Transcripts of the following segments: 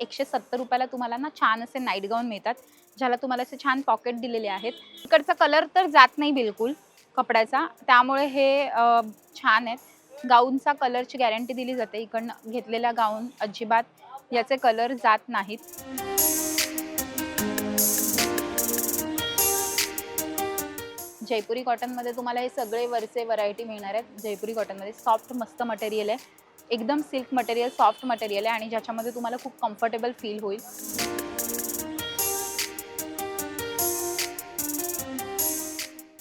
एकशे सत्तर रुपयाला तुम्हाला ना छान असे नाईट गाऊन मिळतात ज्याला तुम्हाला असे छान पॉकेट दिलेले आहेत. इकडचा कलर तर जात नाही बिलकुल कपड्याचा. त्यामुळे हे छान आहेत. गाऊनचा कलरची गॅरंटी दिली जाते. इकडनं घेतलेला गाऊन अजिबात याचे कलर जात नाहीत. जयपुरी कॉटनमध्ये तुम्हाला हे सगळे वरचे व्हरायटी मिळणार आहेत. जयपुरी कॉटनमध्ये सॉफ्ट मस्त मटेरियल आहे. एकदम सिल्क मटेरियल सॉफ्ट मटेरियल आहे आणि ज्याच्यामध्ये तुम्हाला खूप कम्फर्टेबल फील होईल.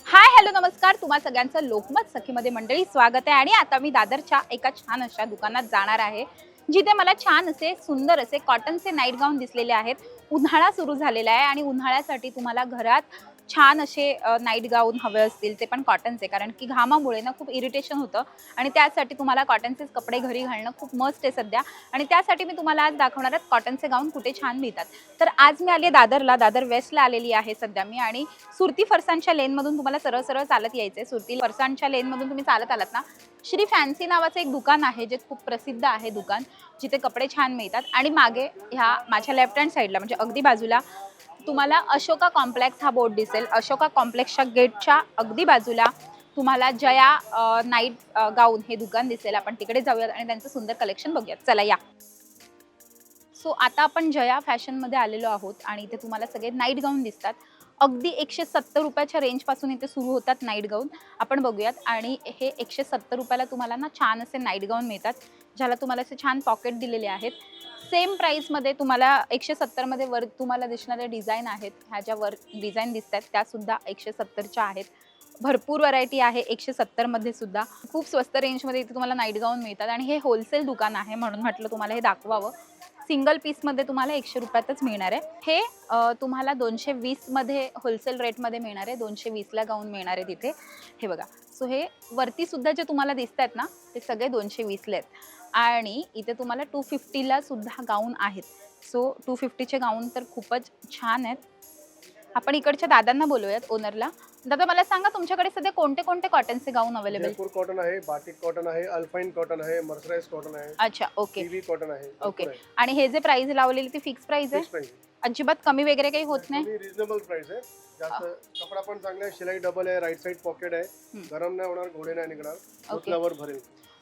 हाय हॅलो नमस्कार. तुम्हा सगळ्यांचं लोकमत सखीमध्ये मंडळी स्वागत आहे आणि आता मी दादरच्या एका छान अशा दुकानात जाणार आहे जिथे मला छान असे सुंदर असे कॉटनचे नाईट गाऊन दिसलेले आहेत. उन्हाळा सुरू झालेला आहे आणि उन्हाळ्यासाठी तुम्हाला घरात छान असे नाईट गाऊन हवे असतील ते पण कॉटनचे कारण की घामामुळे ना खूप इरिटेशन होतं. आणि त्यासाठी तुम्हाला कॉटनचेच कपडे घरी घालणं खूप मस्त आहे सध्या. आणि त्यासाठी मी तुम्हाला आज दाखवणार आहे कॉटनचे गाऊन कुठे छान मिळतात. तर आज मी आली दादरला. दादर वेस्टला आलेली आहे सध्या मी. आणि सुरती फरसांच्या लेनमधून तुम्हाला सरळ सरळ चालत यायचं आहे सुरती फरसांच्या लेनमधून तुम्ही चालत आलात ना श्री फॅन्सी नावाचं एक दुकान आहे जे खूप प्रसिद्ध आहे दुकान जिथे कपडे छान मिळतात. आणि मागे ह्या माझ्या लेफ्ट हँड साईडला म्हणजे अगदी बाजूला तुम्हाला अशोका कॉम्प्लेक्स हा बोर्ड दिसेल. अशोका कॉम्प्लेक्सच्या गेटच्या अगदी बाजूला तुम्हाला जया नाईट गाऊन हे दुकान दिसेल. आपण तिकडे जाऊयात आणि त्यांचं सुंदर कलेक्शन बघूयात. चला या. सो आता आपण जया फॅशनमध्ये आलेलो आहोत आणि इथे तुम्हाला सगळे नाईट गाऊन दिसतात. अगदी एकशे सत्तर रुपयाच्या रेंजपासून इथे सुरू होतात नाईट गाऊन. आपण बघूयात आणि हे एकशे सत्तर रुपयाला तुम्हाला ना छान असे नाईट गाऊन मिळतात ज्याला तुम्हाला असे छान पॉकेट दिलेले आहेत. सेम प्राईसमध्ये तुम्हाला एकशे सत्तरमध्ये वर तुम्हाला दिसणारे डिझाईन आहेत. ह्या ज्या वर डिझाईन दिसत आहेत त्यासुद्धा एकशे सत्तरच्या आहेत. भरपूर व्हरायटी आहे एकशे सत्तरमध्ये सुद्धा. खूप स्वस्त रेंजमध्ये इथे तुम्हाला नाईट गाऊन मिळतात आणि हे होलसेल दुकान आहे म्हणून म्हटलं तुम्हाला हे दाखवावं. सिंगल पीसमध्ये तुम्हाला एकशे रुपयातच मिळणार आहे. हे तुम्हाला दोनशे वीसमध्ये होलसेल रेटमध्ये मिळणार आहे. दोनशे वीसला गाऊन मिळणार आहे तिथे. हे बघा. सो हे वरती सुद्धा जे तुम्हाला दिसत आहेत ना ते सगळे दोनशे वीसले आहेत. आणि इथे तुम्हाला टू फिफ्टीला सुद्धा गाऊन आहेत. सो टू फिफ्टीचे गाऊन तर खूपच छान आहेत. आपण इकडच्या दादांना बोलूयात ओनरला दादा मला सांगा तुमच्याकडे सध्या कोणते कोणते कॉटनचे गाऊन अवेलेबल जयपूर कॉटन आहे बाटिक कॉटन आहे अल्फाईन कॉटन आहे मर्सराइज कॉटन आहे अच्छा ओके टीव्ही कॉटन आहे ओके. आणि हे जे प्राइस लावलेली ती फिक्स प्राइस आहे? प्राइस अजिबात कमी वगैरे काही होत नाही? रिजनेबल प्राइस आहे. जास्त कपडा पण चांगला आहे शिलाई डबल आहे राईट साइड पॉकेट आहे. गरम नाही होणार घोडे नाही निघणार. भरेल.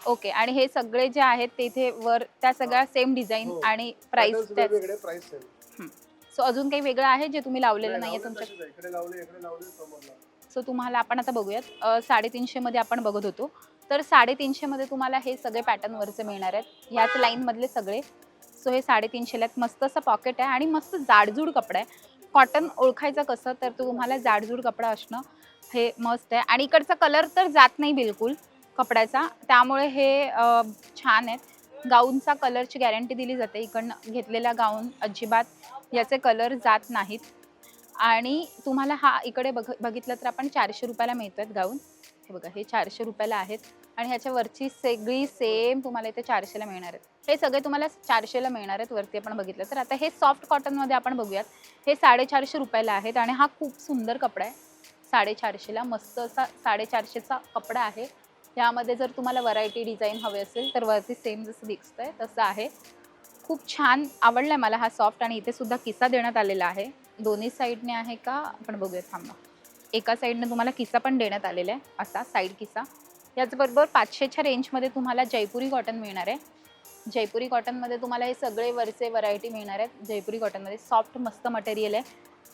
ओके आणि हे सगळे जे आहेत ते इथे वर त्या सगळ्या सेम डिझाईन हो. आणि प्राइस Patterns त्याच वेगवेगळे प्राइस सेम सो अजून काही वेगळं आहे जे तुम्ही लावलेलं नाहीये तुमच्या इकडे लावले इकडे लावले समोरला. सो तुम्हाला आपण आता बघूयात. अ, साडेतीनशेमध्ये आपण बघत होतो. तर साडेतीनशेमध्ये तुम्हाला हे सगळे पॅटर्न वरचे मिळणार आहेत. ह्याच लाईनमधले सगळे. सो हे साडेतीनशेला आहेत. मस्त असं पॉकेट आहे आणि मस्त जाडजूड कपडा आहे. कॉटन ओळखायचं कसं तर तो तुम्हाला जाडजूड कपडा असणं हे मस्त आहे. आणि इकडचा कलर तर जात नाही बिलकुल. कपड्याचा. त्यामुळे हे छान आहेत. गाऊनचा कलरची गॅरंटी दिली जाते. इकडनं घेतलेला गाऊन अजिबात याचे कलर जात नाहीत. आणि तुम्हाला हा इकडे बघ बघितलं तर आपण चारशे रुपयाला मिळतात गाऊन. हे बघा हे चारशे रुपयाला आहेत. आणि ह्याच्यावरची सगळी सेम तुम्हाला इथे चारशेला मिळणार आहेत. हे सगळे तुम्हाला चारशेला मिळणार आहेत. वरती आपण बघितलं तर. आता हे सॉफ्ट कॉटनमध्ये आपण बघूयात. हे साडेचारशे रुपयाला आहेत. आणि हा खूप सुंदर कपडा आहे. साडेचारशेला मस्त असा साडेचारशेचा कपडा आहे. यामध्ये जर तुम्हाला व्हरायटी डिझाईन हवे असेल तर वरती सेम जसं दिसतंय तसं आहे. खूप छान आवडलाय मला हा सॉफ्ट आणि इथे सुद्धा किस्सा देण्यात आलेला आहे. दोन्ही साईडने आहे का? आपण बघूया थांबा. एका साईडने तुम्हाला किस्सा पण देण्यात आलेला आहे असा साईड किस्सा. याचबरोबर पाचशेच्या रेंजमध्ये तुम्हाला जयपुरी कॉटन मिळणार आहे. जयपुरी कॉटनमध्ये तुम्हाला हे सगळे वरचे व्हरायटी मिळणार आहेत. जयपुरी कॉटनमध्ये सॉफ्ट मस्त मटेरियल आहे.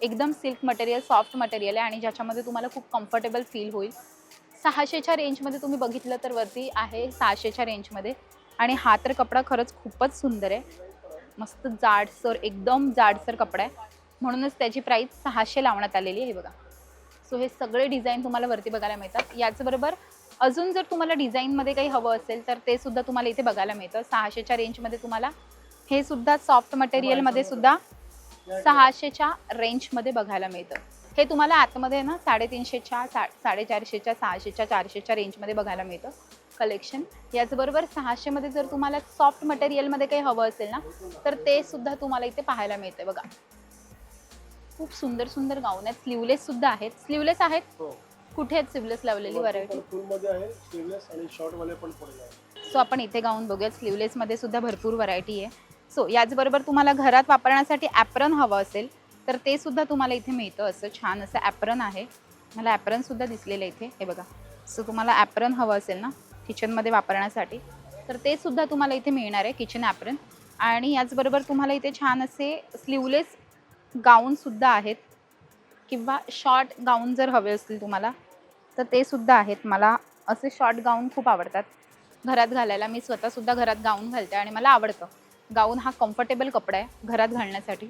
एकदम सिल्क मटेरियल सॉफ्ट मटेरियल आहे आणि ज्याच्यामध्ये तुम्हाला खूप कम्फर्टेबल फील होईल. सहाशेच्या रेंजमध्ये तुम्ही बघितलं तर वरती आहे सहाशेच्या रेंजमध्ये. आणि हा तर कपडा खरंच खूपच सुंदर आहे. मस्त जाडसर एकदम जाडसर कपडा आहे. म्हणूनच त्याची प्राईस सहाशे लावण्यात आलेली आहे हे बघा. सो हे सगळे डिझाईन तुम्हाला वरती बघायला मिळतात. याचबरोबर अजून जर तुम्हाला डिझाईनमध्ये काही हवं असेल तर ते सुद्धा तुम्हाला इथे बघायला मिळतं. सहाशेच्या रेंजमध्ये तुम्हाला हे सुद्धा सॉफ्ट मटेरियलमध्ये सुद्धा सहाशेच्या रेंजमध्ये बघायला मिळतं. हे तुम्हाला आतमध्ये ना साडेतीनशेच्या सा साडेचारशेच्या सहाशेच्या चारशेच्या रेंजमध्ये बघायला मिळतं. कलेक्शन याचबरोबर सहाशेमध्ये जर तुम्हाला सॉफ्ट मटेरियलमध्ये काही हवं असेल ना तर ते सुद्धा तुम्हाला इथे पाहायला मिळते बघा. खूप सुंदर सुंदर गाऊन आहेत. स्लीवलेस सुद्धा आहेत. स्लीवलेस आहेत? हो. कुठे आहेत स्लीवलेस लावलेली व्हरायटी सो आपण इथे गाऊन बघूयात. स्लीवलेसमध्ये सुद्धा भरपूर व्हरायटी आहे. सो याचबरोबर तुम्हाला घरात वापरण्यासाठी ॲप्रन हवं असेल तर ते सुद्धा तुम्हाला इथे मिळतं. असं छान असं ॲप्रन आहे. मला ॲप्रनसुद्धा दिसलेलं आहे इथे. हे बघा. सो तुम्हाला ॲप्रन हवं असेल ना किचनमध्ये वापरण्यासाठी तर ते सुद्धा तुम्हाला इथे मिळणार आहे किचन ॲप्रन आणि याचबरोबर तुम्हाला इथे छान असे स्लीवलेस गाऊनसुद्धा आहेत. किंवा शॉर्ट गाऊन जर हवे असतील तुम्हाला तर ते सुद्धा आहेत. मला असे शॉर्ट गाऊन खूप आवडतात. घरात घालायला मी स्वतःसुद्धा घरात गाऊन घालते आणि मला आवडतं. गाऊन हा कम्फर्टेबल कपडा आहे घरात घालण्यासाठी.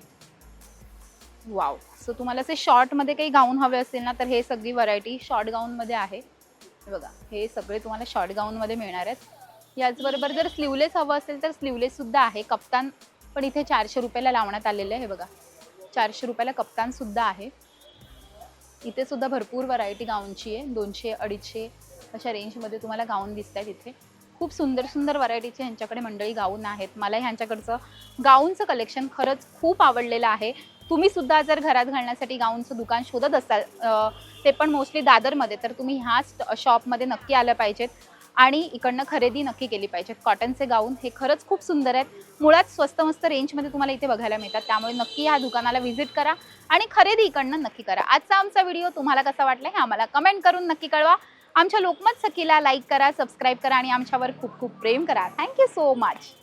वाव सो तुम्हाला असे शॉर्टमध्ये काही गाऊन हवे असेल ना तर हे सगळी व्हरायटी शॉर्ट गाऊनमध्ये आहे. हे बघा हे सगळे तुम्हाला शॉर्ट गाऊनमध्ये मिळणार आहेत. याचबरोबर जर स्लीवलेस हवं असेल तर स्लीवलेससुद्धा आहे. कप्तान पण इथे चारशे रुपयाला लावण्यात आलेलं आहे हे बघा. चारशे रुपयाला कप्तानसुद्धा आहे. इथे सुद्धा भरपूर व्हरायटी गाऊनची आहे. दोनशे अडीचशे अशा रेंजमध्ये तुम्हाला गाऊन दिसत आहेत इथे. खूप सुंदर सुंदर व्हरायटीचे ह्यांच्याकडे मंडळी गाऊन आहेत. मला ह्यांच्याकडचं गाऊनचं कलेक्शन खरंच खूप आवडलेलं आहे. तुम्ही सुद्धा जर घरात घालण्यासाठी गाऊनचं दुकान शोधत असाल ते पण मोस्टली दादरमध्ये तर तुम्ही ह्याच शॉपमध्ये नक्की आलं पाहिजेत. आणि इकडनं खरेदी नक्की केली पाहिजे कॉटनचे गाऊन हे खरंच खूप सुंदर आहेत. मुळात स्वस्त मस्त रेंजमध्ये तुम्हाला इथे बघायला मिळतात. त्यामुळे नक्की ह्या दुकानाला व्हिजिट करा आणि खरेदी इकडनं नक्की करा. आजचा आमचा व्हिडिओ तुम्हाला कसा वाटला हे आम्हाला कमेंट करून नक्की कळवा. आमच्या लोकमत सखीला लाईक करा सबस्क्राईब करा आणि आमच्यावर खूप खूप प्रेम करा. Thank you so much